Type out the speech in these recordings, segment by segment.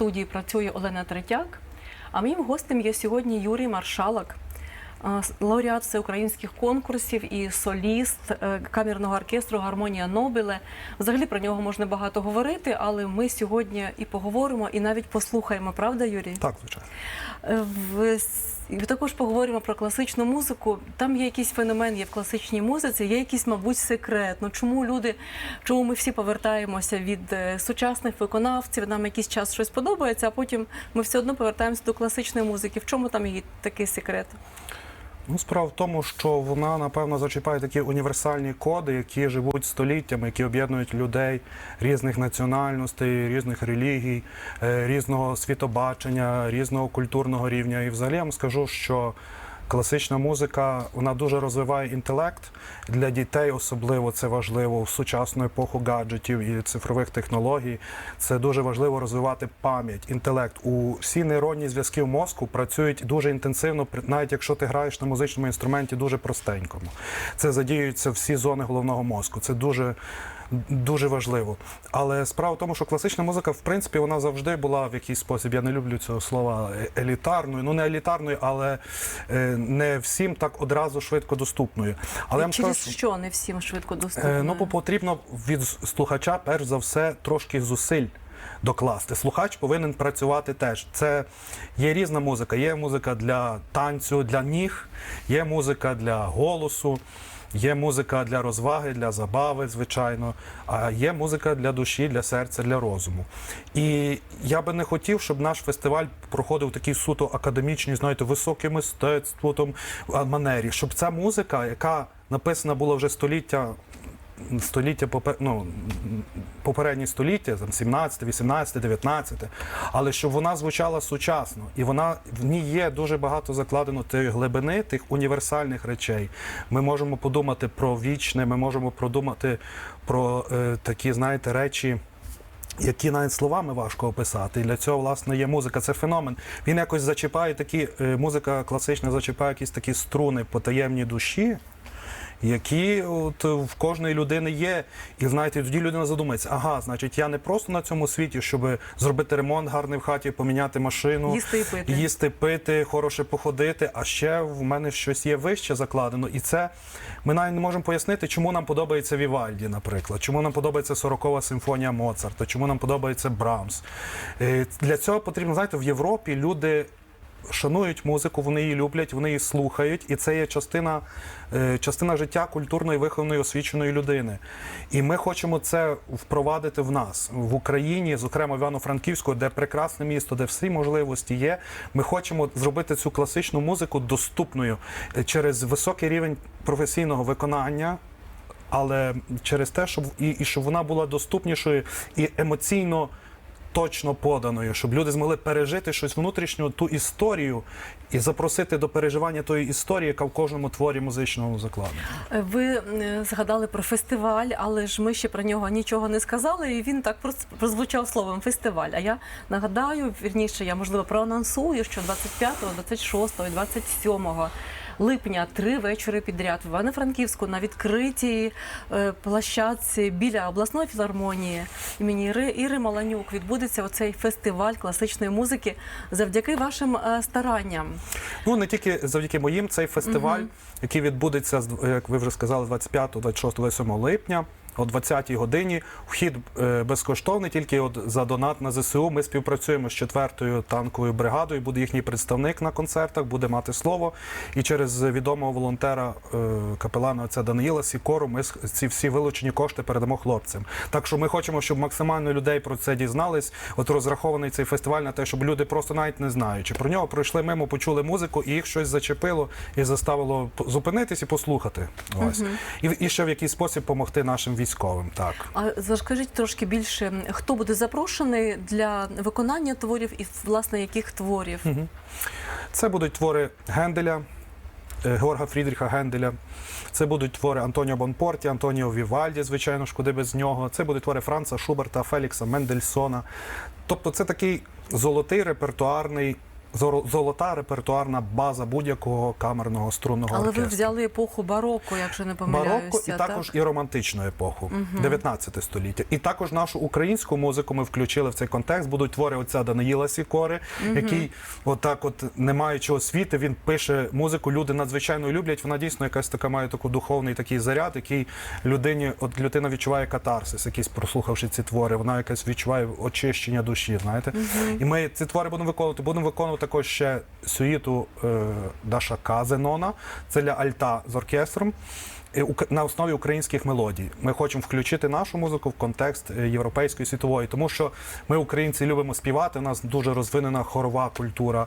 студії працює Олена Третяк. А моїм гостем є сьогодні Юрій Маршалак, е, лауреат всеукраїнських конкурсів і соліст е, камерного оркестру Гармонія Нобеле. Взагалі про нього можна багато говорити, але ми сьогодні і поговоримо, і навіть послухаємо, правда, Юрій? Так, звичайно. Е, В... і також поговоримо про класичну музику. Там є якийсь феномен, є в класичній музиці, є якийсь, мабуть, секрет. Ну чому люди, чому ми всі повертаємося від е, сучасних виконавців? Нам якийсь час щось подобається, а потім ми все одно повертаємося до класичної музики. В чому там її такий секрет? Ну, справа в тому, що вона напевно зачіпає такі універсальні коди, які живуть століттями, які об'єднують людей різних національностей, різних релігій, е, різного світобачення, різного культурного рівня. І взагалі я вам скажу, що класична музика вона дуже розвиває інтелект для дітей, особливо це важливо в сучасну епоху гаджетів і цифрових технологій. Це дуже важливо розвивати пам'ять, інтелект. У всі нейронні зв'язки в мозку працюють дуже інтенсивно, навіть якщо ти граєш на музичному інструменті дуже простенькому. Це задіюються всі зони головного мозку. Це дуже. Дуже важливо, але справа в тому, що класична музика, в принципі, вона завжди була в якийсь спосіб. Я не люблю цього слова е- елітарною. Ну не елітарною, але е, не всім так одразу швидко доступною. Але я Через скажу, що не всім швидко? Е, Ну, потрібно від слухача, перш за все, трошки зусиль докласти. Слухач повинен працювати теж. Це є різна музика. Є музика для танцю, для ніг, є музика для голосу. Є музика для розваги, для забави, звичайно, а є музика для душі, для серця, для розуму. І я би не хотів, щоб наш фестиваль проходив такі суто академічні, знаєте, високе мистецтво манері, щоб ця музика, яка написана була вже століття століття ну, попередні століття, там 17, 18, 19, але щоб вона звучала сучасно, і вона в ній є дуже багато закладено тієї глибини, тих універсальних речей. Ми можемо подумати про вічне, ми можемо продумати про е, такі, знаєте, речі. Які навіть словами важко описати, і для цього власне є музика. Це феномен. Він якось зачіпає такі е, музика класична, зачіпає якісь такі струни потаємні душі, які от в кожної людини є. І знаєте, тоді людина задумається, ага, значить, я не просто на цьому світі, щоб зробити ремонт гарний в хаті, поміняти машину, Їсти і пити. їсти, пити, хороше походити. А ще в мене щось є вище закладено. І це ми навіть не можемо пояснити, чому нам подобається Вівальді, наприклад, чому нам подобається 40-ва симфонія Моцарта, чому нам подобається Брамс. Е, Для цього потрібно, знаєте, в Європі люди. Шанують музику, вони її люблять, вони її слухають, і це є частина, е, частина життя культурної, вихованої, освіченої людини. І ми хочемо це впровадити в нас в Україні, зокрема в Івано-Франківську, де прекрасне місто, де всі можливості є. Ми хочемо зробити цю класичну музику доступною е, через високий рівень професійного виконання. Але через те, щоб і, і щоб вона була доступнішою і емоційно точно поданою, щоб люди змогли пережити щось внутрішнього, ту історію і запросити до переживання тої історії, яка в кожному творі музичного закладена. Е, Ви е, згадали про фестиваль, але ж ми ще про нього нічого не сказали, і він так прозвучав словом фестиваль. А я нагадаю, вірніше, я можливо проанонсую, що 25, 26 і 27 липня три вечори підряд в Івано-Франківську на відкритій е, площадці біля обласної філармонії імені Іри, Маланюк відбудеться оцей фестиваль класичної музики завдяки вашим е, старанням. Ну не тільки завдяки моїм, цей фестиваль, який відбудеться, як ви вже сказали, 25, 26, 27 липня. О 20-й годині вхід е, безкоштовний, тільки от за донат на ЗСУ. Ми співпрацюємо з 4-ю танковою бригадою. Буде їхній представник на концертах, буде мати слово. І через відомого волонтера е, капелана отця Даниїла Сікору ми ці всі вилучені кошти передамо хлопцям. Так що ми хочемо, щоб максимально людей про це дізнались. От розрахований цей фестиваль на те, щоб люди просто навіть не знаючи про нього пройшли мимо, почули музику, і їх щось зачепило і заставило зупинитись і послухати. Ось і, і ще в якийсь спосіб допомогти нашим військовим. Так. А розкажіть трошки більше, хто буде запрошений для виконання творів і власне яких творів? Це будуть твори Генделя, е, Георга Фрідріха Генделя. Це будуть твори Антоніо Бонпорті, Антоніо Вівальді, звичайно ж, куди без нього. Це будуть твори Франца Шуберта, Фелікса Мендельсона. Тобто це такий золотий репертуарний золота репертуарна база будь-якого камерного струнного Але ви взяли епоху бароко, якщо не помиляюся. Барокко і також так? і романтичну епоху, 19 століття. І також нашу українську музику ми включили в цей контекст. Будуть твори отця Даниїла Сікори, який, отак, от не маючи освіти, він пише музику. Люди надзвичайно люблять. Вона дійсно якась така має таку духовний такий заряд, який людині, от людина відчуває катарсис, якийсь прослухавши ці твори. Вона якась відчуває очищення душі. Знаєте, і ми ці твори будемо виконувати. Будемо виконувати також ще сюїту е, Даша Казенона. Це для альта з оркестром. Е, На основі українських мелодій ми хочемо включити нашу музику в контекст е, європейської світової, тому що ми, українці, любимо співати. У нас дуже розвинена хорова культура,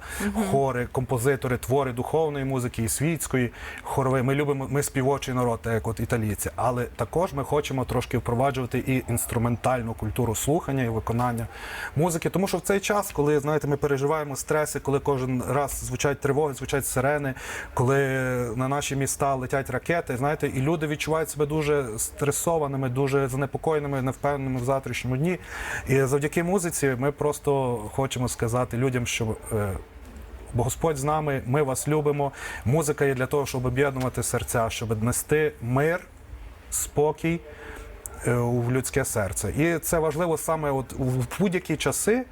хори, композитори, твори духовної музики і світської хорової. Ми любимо, ми співочий народ, так як от італійці. Але також ми хочемо трошки впроваджувати і інструментальну культуру слухання і виконання музики. Тому що в цей час, коли знаєте, ми переживаємо стреси, коли кожен раз звучать тривоги, звучать сирени, коли на наші міста летять ракети, знаєте, і люди відчувають себе дуже стресованими, дуже занепокоєними, невпевненими в завтрашньому дні. І завдяки музиці ми просто хочемо сказати людям, що. е, Бо Господь з нами, ми вас любимо. Музика є для того, щоб об'єднувати серця, щоб нести мир, спокій е, в людське серце. І це важливо саме от в будь-які часи.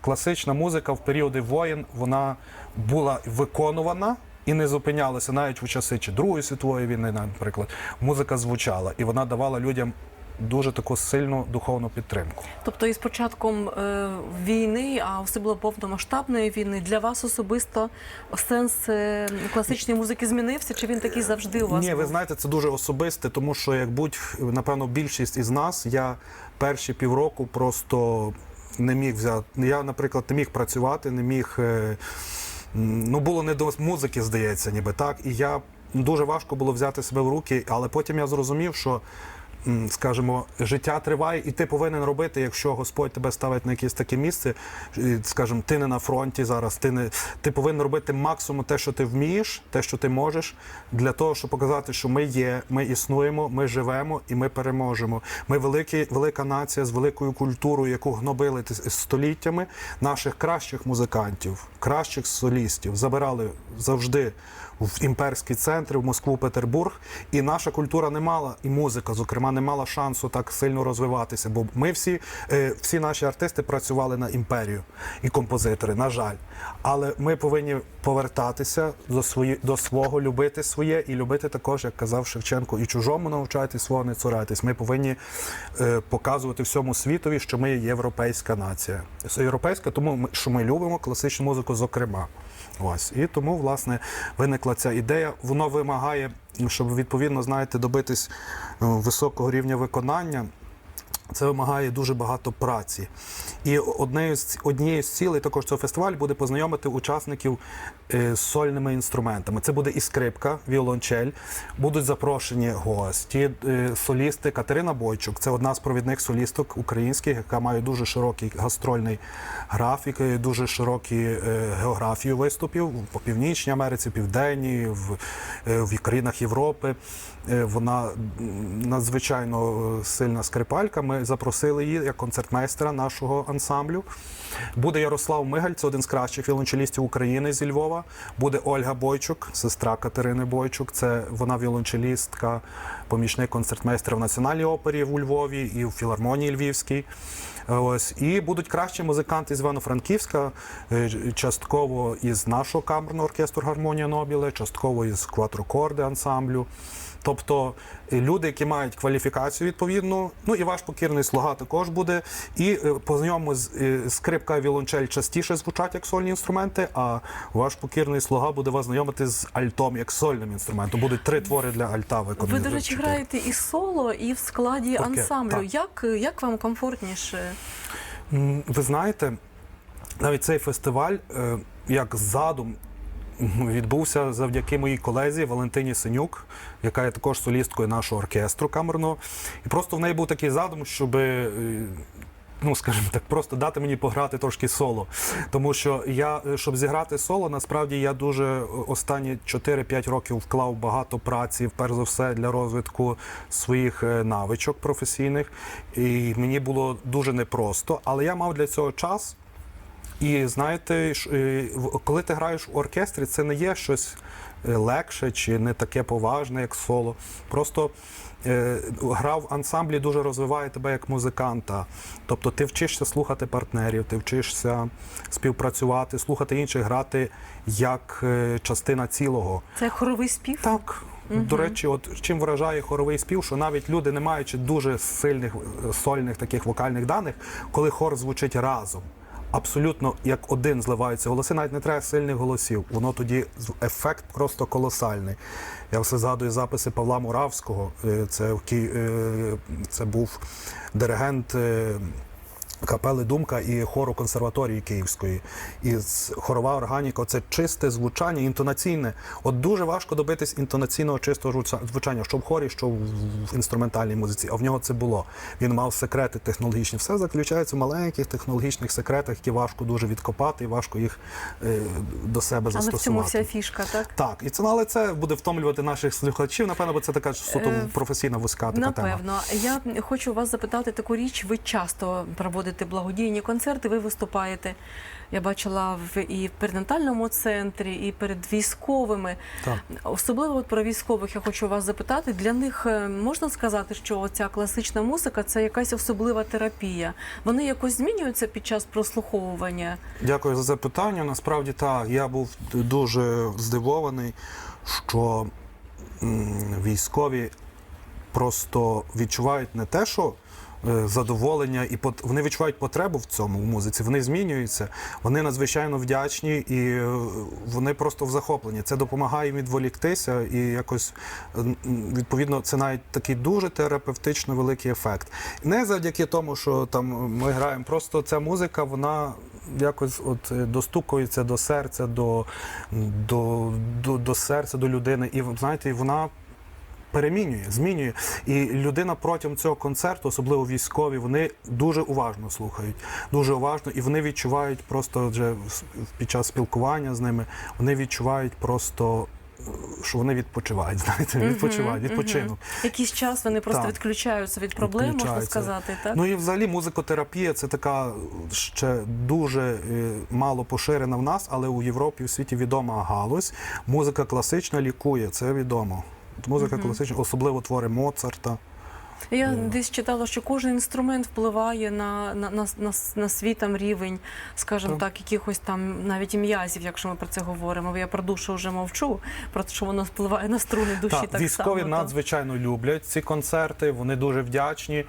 Класична музика в періоди воєн вона була виконувана і не зупинялася навіть в часи чи Другої світової війни, наприклад. Музика звучала і вона давала людям дуже таку сильну духовну підтримку. Тобто, із початком е, війни, а особливо повномасштабної війни, для вас особисто сенс е, класичної музики змінився? Чи він такий завжди у вас? Ні, ви знаєте, це дуже особисте, тому що як будь напевно більшість із нас, я перші півроку просто не міг взяти. Я, наприклад, не міг працювати, не міг. е, Ну, було не до музики, здається, ніби так. І я дуже важко було взяти себе в руки, але потім я зрозумів, що. Скажімо, життя триває, і ти повинен робити, якщо Господь тебе ставить на якесь таке місце. Скажімо, ти не на фронті зараз. Ти не ти повинен робити максимум те, що ти вмієш, те, що ти можеш, для того, щоб показати, що ми є, ми існуємо, ми живемо і ми переможемо. Ми великі, велика нація з великою культурою, яку гнобили століттями. Наших кращих музикантів, кращих солістів забирали завжди в імперські центри, в Москву, Петербург. І наша культура не мала, і музика, зокрема, не мала шансу так сильно розвиватися. Бо ми всі, е, всі наші артисти працювали на імперію і композитори, на жаль. Але ми повинні повертатися до свої, до свого, любити своє і любити також, як казав Шевченко, і чужому навчати свого не цурайтесь. Ми повинні е, показувати всьому світові, що ми є європейська нація. Європейська, тому що ми любимо класичну музику, зокрема. Ось і тому власне виникла ця ідея. Воно вимагає, щоб відповідно знаєте, добитись е, високого рівня виконання. Це вимагає дуже багато праці. І однією з однією з цілей також цього фестивалю буде познайомити учасників е, з сольними інструментами. Це буде і скрипка, віолончель, будуть запрошені гості, е, солісти Катерина Бойчук. Це одна з провідних солісток українських, яка має дуже широкий гастрольний графік, е, дуже широкі е, географію виступів по Північній Америці, Південній, в, в країнах Європи. Вона надзвичайно сильна скрипалька. Ми запросили її як концертмейстера нашого ансамблю. Буде Ярослав Мигаль, це один з кращих віолончелістів України зі Львова. Буде Ольга Бойчук, сестра Катерини Бойчук. Це вона віолончелістка, помічник концертмейстера в Національній опері у Львові і в філармонії Львівській. Ось і будуть кращі музиканти з Івано-Франківська, е, частково із нашого камерного оркестру Гармонія Нобіле, частково із кватрокорди ансамблю. Тобто е, люди, які мають кваліфікацію відповідну, ну і ваш покірний слуга також буде. І е, по знайому з е, скрипка і віолончель частіше звучать як сольні інструменти, а ваш покірний слуга буде вас знайомити з альтом як сольним інструментом. Будуть три твори для альта виконані. Ви, до речі, граєте і соло, і в складі Окей, ансамблю. так. Як, як вам комфортніше? Ви знаєте, навіть цей фестиваль, як задум, відбувся завдяки моїй колезі Валентині Синюк, яка є також солісткою нашого оркестру камерного. І просто в неї був такий задум, щоб. е, Ну, скажімо так, просто дати мені пограти трошки соло. Тому що я, е, щоб зіграти соло, насправді я дуже е, останні 4-5 років вклав багато праці, перш за все, для розвитку своїх навичок професійних. І мені було дуже непросто, але я мав для цього час. І знаєте, е, коли ти граєш в оркестрі, це не є щось е, легше чи не таке поважне, як соло. Просто е, гра в ансамблі дуже розвиває тебе як музиканта. Тобто ти вчишся слухати партнерів, ти вчишся співпрацювати, слухати інших, грати як частина цілого. Це хоровий спів. Так. До речі, от чим вражає хоровий спів, що навіть люди, не маючи дуже сильних сольних таких вокальних даних, коли хор звучить разом, абсолютно як один зливаються голоси, навіть не треба сильних голосів. Воно тоді ефект просто колосальний. Я все згадую записи Павла Муравського. е, Це е, це був диригент. Капели Думка і хору консерваторії Київської. І хорова органіка це чисте звучання, інтонаційне. От дуже важко добитись інтонаційного чистого звуча- звучання, що в хорі, що в інструментальній музиці. А в нього це було. Він мав секрети технологічні. Все заключається в маленьких технологічних секретах, які важко дуже відкопати і важко їх е, до себе Але в застосувати. цьому вся фішка, так? Так, і це але це буде втомлювати наших слухачів. Напевно, бо це така суто Е, професійна вузька така тема. Напевно, я хочу вас запитати таку річ. Ви часто проводите благодійні концерти, ви виступаєте. Я бачила в і в перинатальному центрі, і перед військовими. Так. Особливо от про військових я хочу вас запитати. Для них е, можна сказати, що ця класична музика це якась особлива терапія. Вони якось змінюються під час прослуховування. Дякую за запитання. Насправді так, я був дуже здивований, що військові просто відчувають не те, що задоволення, і вони відчувають потребу в цьому в музиці. Вони змінюються, вони надзвичайно вдячні і е, вони просто в захопленні. Це допомагає їм відволіктися, і якось е, відповідно це навіть такий дуже терапевтично великий ефект. Не завдяки тому, що там ми граємо, просто ця музика, вона якось от е, достукується до серця, до, до, до, до серця, до людини. І знаєте, вона перемінює, змінює. І людина протягом цього концерту, особливо військові, вони дуже уважно слухають, дуже уважно, і вони відчувають просто вже під час спілкування з ними, вони відчувають просто. е, Що вони відпочивають, знаєте, відпочивають, відпочинок. Якийсь час вони просто Так. відключаються від проблем, можна сказати, так? Ну і взагалі музикотерапія це така ще дуже е, мало поширена в нас, але у Європі у світі відома галузь. Музика класична лікує, це відомо. Музика класична, особливо твори Моцарта. Я десь читала, що кожен інструмент впливає на, на, на, на, на свій там рівень, скажімо Так. так, якихось там навіть і м'язів, якщо ми про це говоримо. Я про душу вже мовчу, про те, що воно впливає на струни душі Так, так, військові само. так. надзвичайно люблять ці концерти, вони дуже вдячні.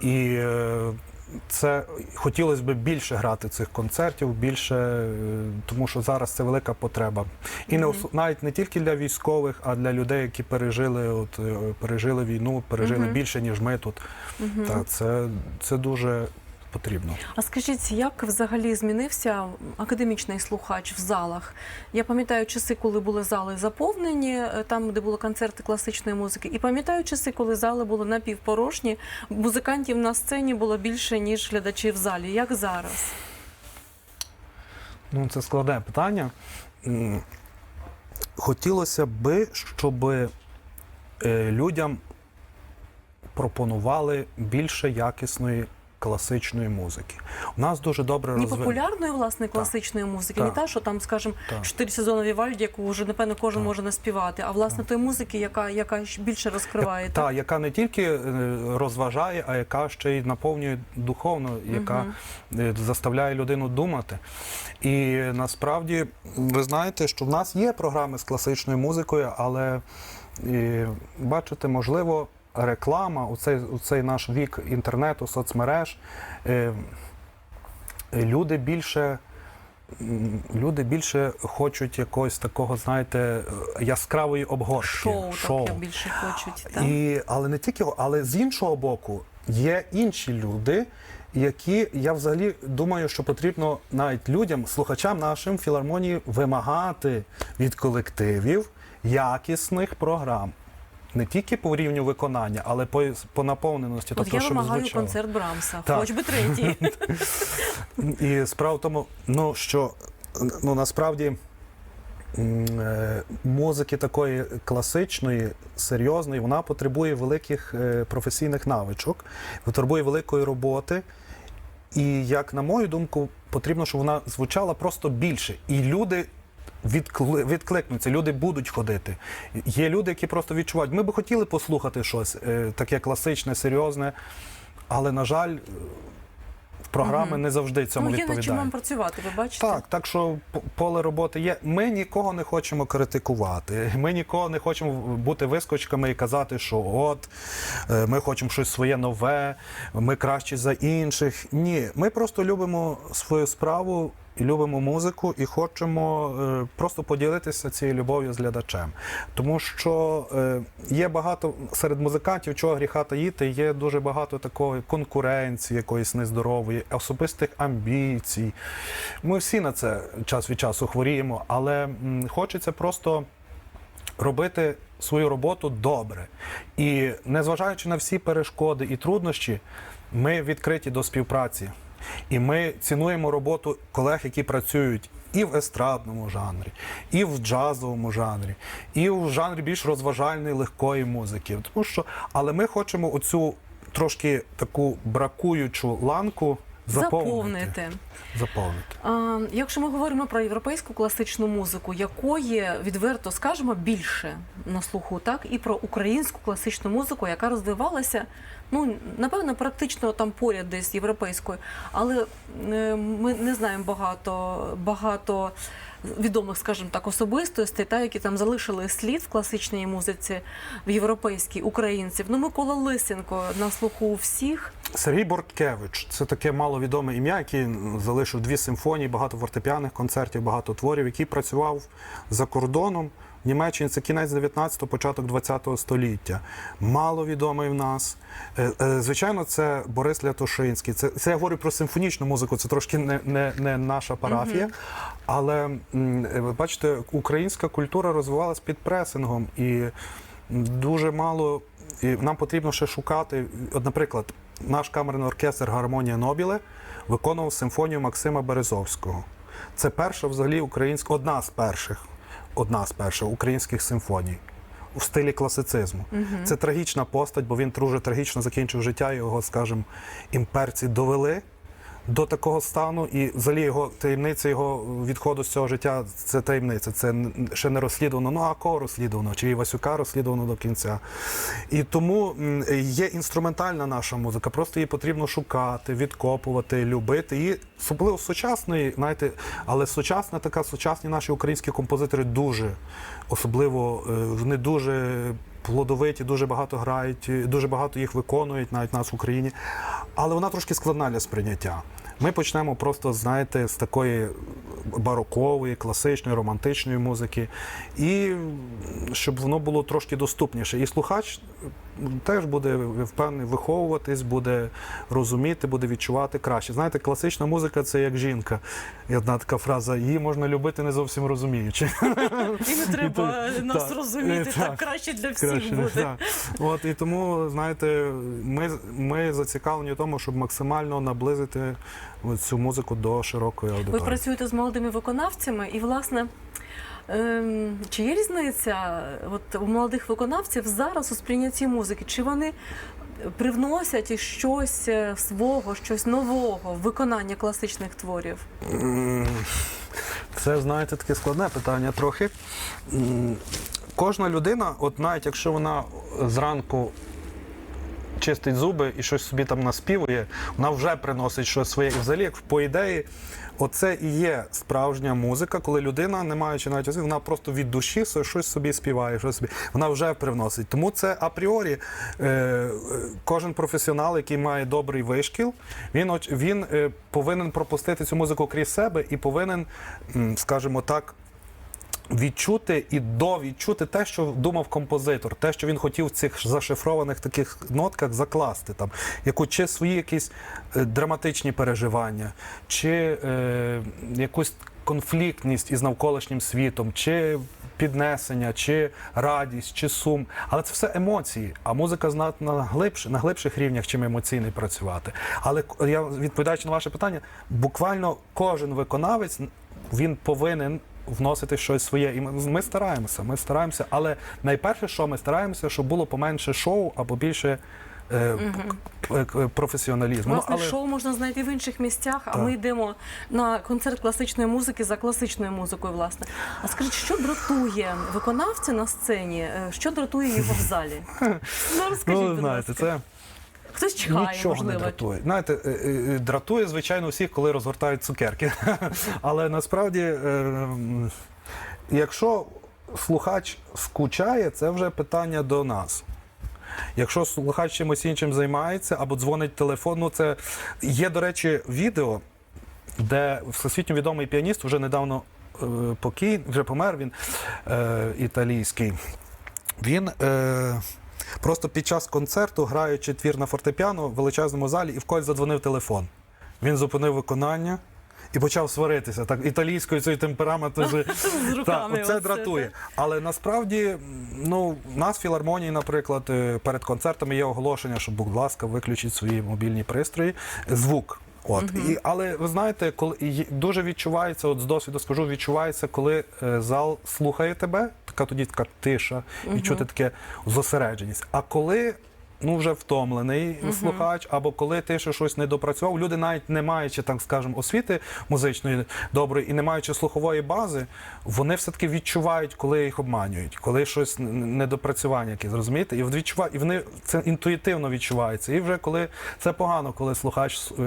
І е, це хотілося б більше грати цих концертів, більше, е, тому що зараз це велика потреба. І не навіть не тільки для військових, а для людей, які пережили, от, е, пережили війну, пережили більше, ніж ми тут. Та, це, це дуже потрібно. А скажіть, як взагалі змінився академічний слухач в залах? Я пам'ятаю часи, коли були зали заповнені, е, там, де були концерти класичної музики, і пам'ятаю часи, коли зали були напівпорожні, музикантів на сцені було більше, ніж глядачів в залі. Як зараз? Ну, це складне питання. Хотілося би, щоб е, людям пропонували більше якісної класичної музики. У нас дуже добре Не популярної, власне, класичної музики, не Так. та, що там, скажімо, чотири сезони Вівальді, яку вже, напевно, кожен Так. може наспівати, а власне тої музики, яка, яка більше розкриває. Та, яка не тільки е, розважає, а яка ще й наповнює духовно, яка е, заставляє людину думати. І насправді ви знаєте, що в нас є програми з класичною музикою, але е, бачите, можливо, реклама у цей, у цей наш вік інтернету, соцмереж. е, Люди більше. Люди більше хочуть якогось такого, знаєте, яскравої обгортки. Шоу, так більше хочуть. Так? І, але не тільки, але з іншого боку, є інші люди, які я взагалі думаю, що потрібно навіть людям, слухачам нашим філармонії вимагати від колективів якісних програм. Не тільки по рівню виконання, але по, по наповненості. От тобто, я вимагаю звучало. концерт Брамса, Так. хоч би третій. І справа в тому, ну що ну насправді е, музики такої класичної, серйозної, вона потребує великих е, професійних навичок, потребує великої роботи. І як на мою думку, потрібно, щоб вона звучала просто більше. І люди. Відкли... Відкликнуться, люди будуть ходити. Є люди, які просто відчувають. Ми би хотіли послухати щось е, таке класичне, серйозне, але, на жаль, е, програми не завжди цьому ну, є чим відповідають. вам працювати, ви бачите? Так, так що поле роботи є. Ми нікого не хочемо критикувати. Ми нікого не хочемо бути вискочками і казати, що от е, ми хочемо щось своє нове, ми кращі за інших. Ні, ми просто любимо свою справу. І любимо музику, і хочемо е, просто поділитися цією любов'ю з глядачем. Тому що е, є багато серед музикантів, чого гріха таїти, є дуже багато такої конкуренції, якоїсь нездорової, особистих амбіцій. Ми всі на це час від часу хворіємо, але хочеться просто робити свою роботу добре. І незважаючи на всі перешкоди і труднощі, ми відкриті до співпраці. І ми цінуємо роботу колег, які працюють і в естрадному жанрі, і в джазовому жанрі, і в жанрі більш розважальної легкої музики. Тому що, але ми хочемо оцю трошки таку бракуючу ланку заповнити. Заповнити. А, якщо ми говоримо про європейську класичну музику, якої відверто скажемо більше на слуху, так і про українську класичну музику, яка розвивалася, ну напевно, практично там поряд десь європейською, але е, ми не знаємо багато багато. Відомих, скажімо так, особистостей, та які там залишили слід в класичній музиці, в європейській українців. Ну, Микола Лисенко на слуху у всіх. Сергій Борткевич це таке маловідоме ім'я, який залишив дві симфонії, багато фортепіаних концертів, багато творів, який працював за кордоном. Німеччині це кінець 19-го, початок 20-го століття. Маловідомий в нас. Е, е, Звичайно, це Борис Лятошинський. Це, це я говорю про симфонічну музику, це трошки не, не, не наша парафія. Але е, ви бачите, українська культура розвивалась під пресингом і дуже мало. І нам потрібно ще шукати. От, наприклад, наш камерний оркестр Гармонія Нобіле виконував симфонію Максима Березовського. Це перша взагалі українська, одна з перших, одна з перших українських симфоній у стилі класицизму. Це трагічна постать, бо він дуже трагічно закінчив життя. Його, скажімо, імперці довели до такого стану, і взагалі його таємниця його відходу з цього життя це таємниця. Це ще не розслідувано. Ну а кого розслідувано? Чи Івасюка розслідувано до кінця? І тому є інструментальна наша музика. Просто її потрібно шукати, відкопувати, любити. І особливо сучасної, знаєте, але сучасна така, сучасні наші українські композитори дуже особливо е, вони дуже. Плодовиті, дуже багато грають, дуже багато їх виконують, навіть нас в Україні. Але вона трошки складна для сприйняття. Ми почнемо просто, знаєте, з такої барокової, класичної, романтичної музики, і щоб воно було трошки доступніше. І слухач теж буде впевнений виховуватись, буде розуміти, буде відчувати краще. Знаєте, класична музика це як жінка. Є одна така фраза: її можна любити не зовсім розуміючи. І не треба І нас так, розуміти, так, так. краще для всіх Краще, буде. так. От і тому, знаєте, ми, ми зацікавлені в тому, щоб максимально наблизити цю музику до широкої Ви працюєте з молодими виконавцями, і власне. Ем, Чи є різниця от, у молодих виконавців зараз у сприйнятті музики? Чи вони привносять щось е, свого, щось нового в виконання класичних творів? Це, знаєте, таке складне питання трохи. Кожна людина, от навіть якщо вона зранку чистить зуби і щось собі там наспівує, вона вже приносить щось своє. І взагалі, як по ідеї, оце і є справжня музика, коли людина, не маючи навіть освіти, вона просто від душі щось собі співає, щось собі. Вона вже привносить. Тому це апріорі е, е, кожен професіонал, який має добрий вишкіл, він, він е, повинен пропустити цю музику крізь себе і повинен, скажімо так, відчути і довідчути те, що думав композитор, те, що він хотів в цих зашифрованих таких нотках закласти, там яку чи свої якісь е, драматичні переживання, чи е, якусь конфліктність із навколишнім світом, чи піднесення, чи радість, чи сум. Але це все емоції. А музика знатна на глибш, на глибших рівнях, чим емоційний працювати. Але я відповідаючи на ваше питання, буквально кожен виконавець він повинен вносити щось своє. І ми, ми стараємося, ми стараємося. Але найперше, що ми стараємося, щоб було поменше шоу або більше к- професіоналізму. Ну, Власне, але шоу можна знайти в інших місцях, а Так. ми йдемо на концерт класичної музики за класичною музикою. Власне, а скажіть, що дратує виконавця на сцені? е, Що дратує його в залі? Ну розкажіть, ну, знаєте, це хтось чхає, нічого можливо. не дратує. Знаєте, е, е, дратує, звичайно, всіх, коли розгортають цукерки. Але насправді, е, якщо слухач скучає, це вже питання до нас. Якщо слухач чимось іншим займається або дзвонить телефон, ну це є, до речі, відео, де всесвітньо відомий піаніст вже недавно е, покій, вже помер він е, італійський. Він е, просто під час концерту, граючи твір на фортепіано в величезному залі, і в когось задзвонив телефон. Він зупинив виконання. І почав сваритися так італійською цією темпераменту. З руками. оце, дратує. Але насправді, ну, нас в філармонії, наприклад, е, перед концертами є оголошення, що, будь ласка, виключіть свої мобільні пристрої, звук. От і але ви знаєте, коли і дуже відчувається, от з досвіду скажу, відчувається, коли е, зал слухає тебе, така тоді така тиша, і чути таке зосередженість. А коли ну вже втомлений слухач, або коли ти ще щось не допрацював, люди навіть не маючи, так скажемо, освіти музичної доброї і не маючи слухової бази, вони все-таки відчувають, коли їх обманюють, коли щось недопрацювання якесь, розумієте? І відчува... і вони це інтуїтивно відчувається. І вже коли це погано, коли слухач е,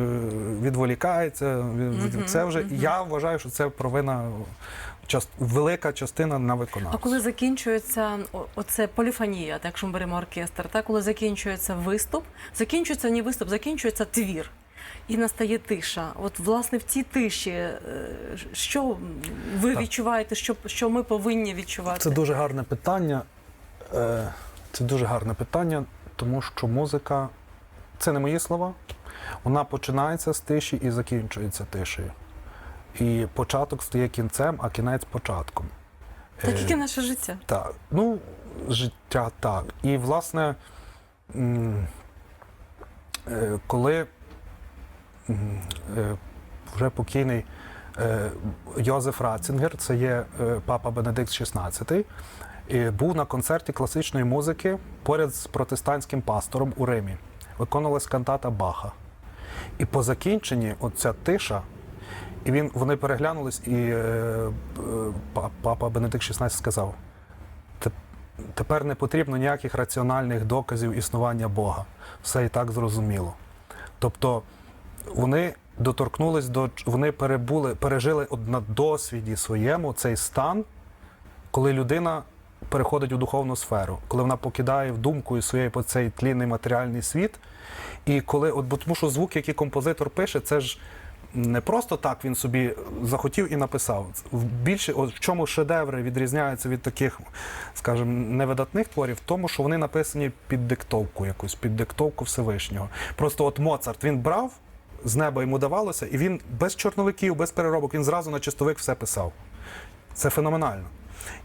відволікається, від- від- це вже я вважаю, що це провина част... велика частина на А коли закінчується оце поліфонія, так якщо ми беремо оркестр, так коли закінчується виступ, закінчується не виступ, закінчується твір. І настає тиша. От власне в цій тиші, е, що ви Так. відчуваєте, що, що ми повинні відчувати? Це дуже гарне питання. Е, Це дуже гарне питання, тому що музика це не мої слова. Вона починається з тиші і закінчується тишею. І початок стає кінцем, а кінець початком. Так Е, як і наше життя. так, ну, життя так. І, власне, е, коли е, вже покійний Йозеф Ратцінгер, це є папа Бенедикт XVI, був на концерті класичної музики поряд з протестантським пастором у Римі. Виконувалась кантата Баха. І по закінченні оця тиша, і він, вони переглянулись, і е, папа Бенедикт XVI сказав: тепер не потрібно ніяких раціональних доказів існування Бога. Все і так зрозуміло. Тобто вони доторкнулись до вони перебули, пережили на досвіді своєму цей стан, коли людина переходить у духовну сферу, коли вона покидає в думку своєї по цей тлінний матеріальний світ. І коли, от, бо тому що звук, який композитор пише, це ж не просто так він собі захотів і написав. Більше, от в чому шедеври відрізняються від таких, скажімо, невидатних творів, в тому, що вони написані під диктовку якусь, під диктовку Всевишнього. Просто от Моцарт він брав, з неба йому давалося, і він без чорновиків, без переробок, він зразу на чистовик все писав. Це феноменально.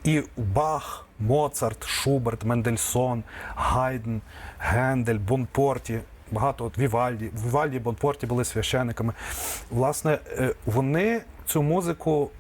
І Бах, Моцарт, Шуберт, Мендельсон, Гайден, Гендель, Бонпорті, багато от Вівальді. Вівальді Бонпорті були священниками. Власне, е, вони цю музику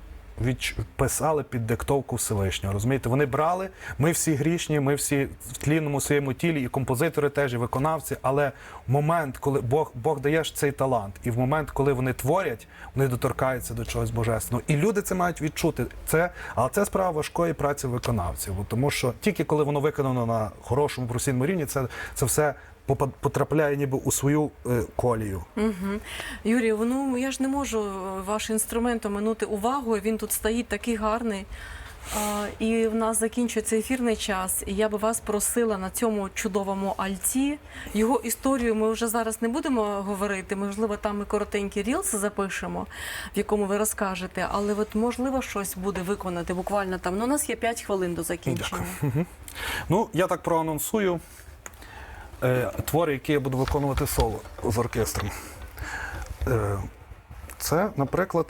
писали під диктовку Всевишнього. Розумієте, вони брали, ми всі грішні, ми всі в тлінному своєму тілі, і композитори теж, і виконавці. Але в момент, коли Бог, Бог дає ж цей талант, і в момент, коли вони творять, вони доторкаються до чогось божественного. І люди це мають відчути. Це, але це справа важкої праці виконавців. Тому що тільки коли воно виконано на хорошому професійному рівні, це, це все потрапляє ніби у свою е, колію. Угу. Юрій, ну я ж не можу е, ваш інструмент оминути увагою. Він тут стоїть такий гарний. І в нас закінчується ефірний час. І я би вас просила на цьому чудовому альті. Його історію ми вже зараз не будемо говорити. Можливо, там і коротенький рілс запишемо, в якому ви розкажете. Але от можливо щось буде виконати буквально там. Ну, у нас є 5 хвилин до закінчення. Ну, я так проанонсую твори, які я буду виконувати соло з оркестром. Е, це, наприклад,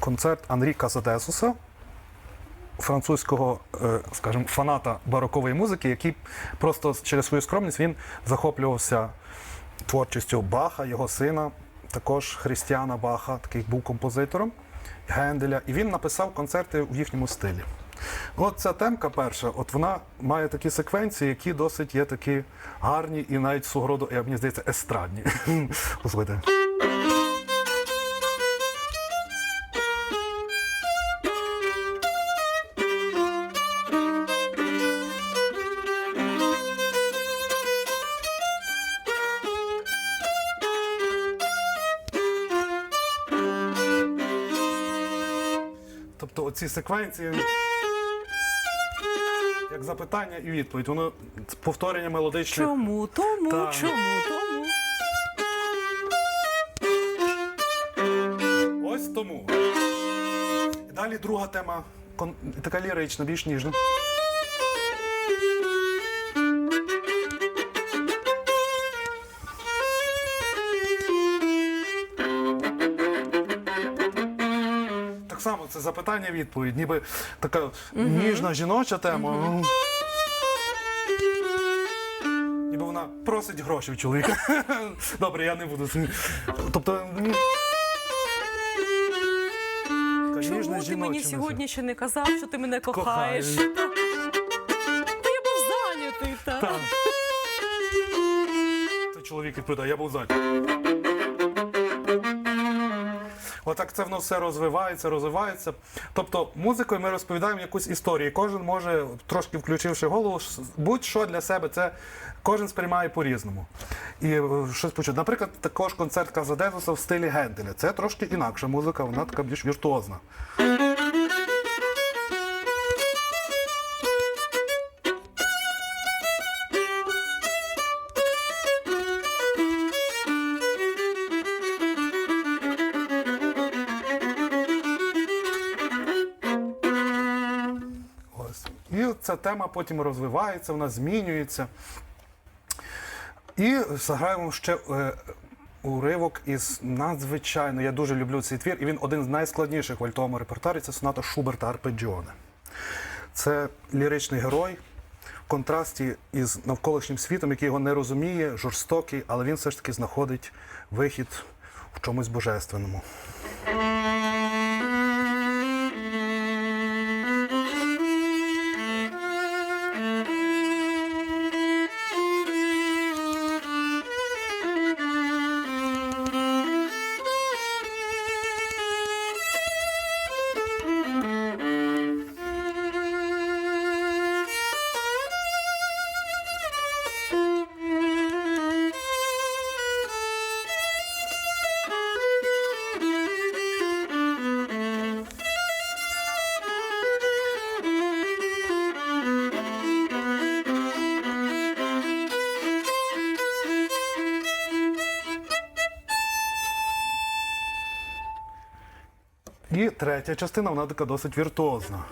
концерт Анрі Казадесуса, французького, е, скажімо, фаната барокової музики, який просто через свою скромність він захоплювався творчістю Баха, його сина, також Христіана Баха, такий був композитором, Генделя. І він написав концерти в їхньому стилі. От ця темка перша, от вона має такі секвенції, які досить є такі гарні і навіть свого роду, я мені здається, естрадні. Послухайте. Тобто оці секвенції. Запитання і відповідь. Воно повторення мелодичне. Чому? Тому, Так. чому, тому. Ось тому. І далі друга тема, кон- така лірична, більш ніжна. Запитання відповідь, ніби така ніжна жіноча тема. ну. Ніби вона просить гроші в чоловіка. Добре, я не буду. Тобто. Чому ти мені сьогодні ще не казав, що ти мене кохаєш? Та я був зайнятий, так. Чоловік відповідає, я був зайнятий. Отак це воно все розвивається, розвивається. Тобто музикою ми розповідаємо якусь історію. Кожен може, трошки включивши голову, будь-що для себе, це кожен сприймає по-різному. І е, щось почути. Наприклад, також концерт Казадезуса в стилі Генделя. Це трошки інакша музика, вона така більш віртуозна. І ця тема потім розвивається, вона змінюється. І заграємо ще е, уривок із надзвичайно. Я дуже люблю цей твір, і він один з найскладніших в альтовому репертуарі це соната Шуберта Арпеджіоне. Це ліричний герой в контрасті із навколишнім світом, який його не розуміє, жорстокий, але він все ж таки знаходить вихід в чомусь божественному. І третя частина, вона така досить віртуозна.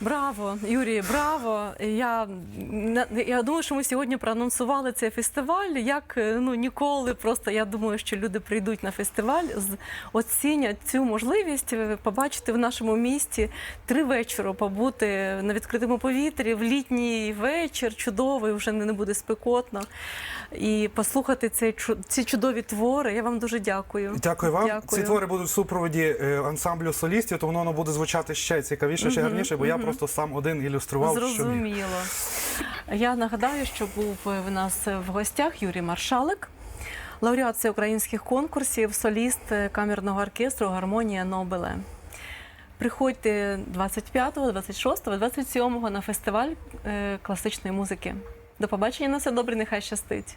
Браво, Юрій, браво. Я, я думаю, що ми сьогодні проанонсували цей фестиваль. Як е, ну ніколи, просто я думаю, що люди прийдуть на фестиваль, оцінять цю можливість е, побачити в нашому місті три вечора, побути на відкритому повітрі в літній вечір, чудовий, вже не буде спекотно. І послухати цей ці чудові твори. Я вам дуже дякую. Дякую вам. Дякую. Ці твори будуть в супроводі е, ансамблю солістів, тому воно буде звучати ще цікавіше, ще гарніше, бо я просто сам один ілюстрував, що. Зрозуміло. Я нагадаю, що був в нас в гостях Юрій Маршалик, лауреат всеукраїнських конкурсів, соліст камерного оркестру Гармонія Нобеле. Приходьте 25, 26, 27 на фестиваль е, класичної музики. До побачення на все добре, нехай щастить.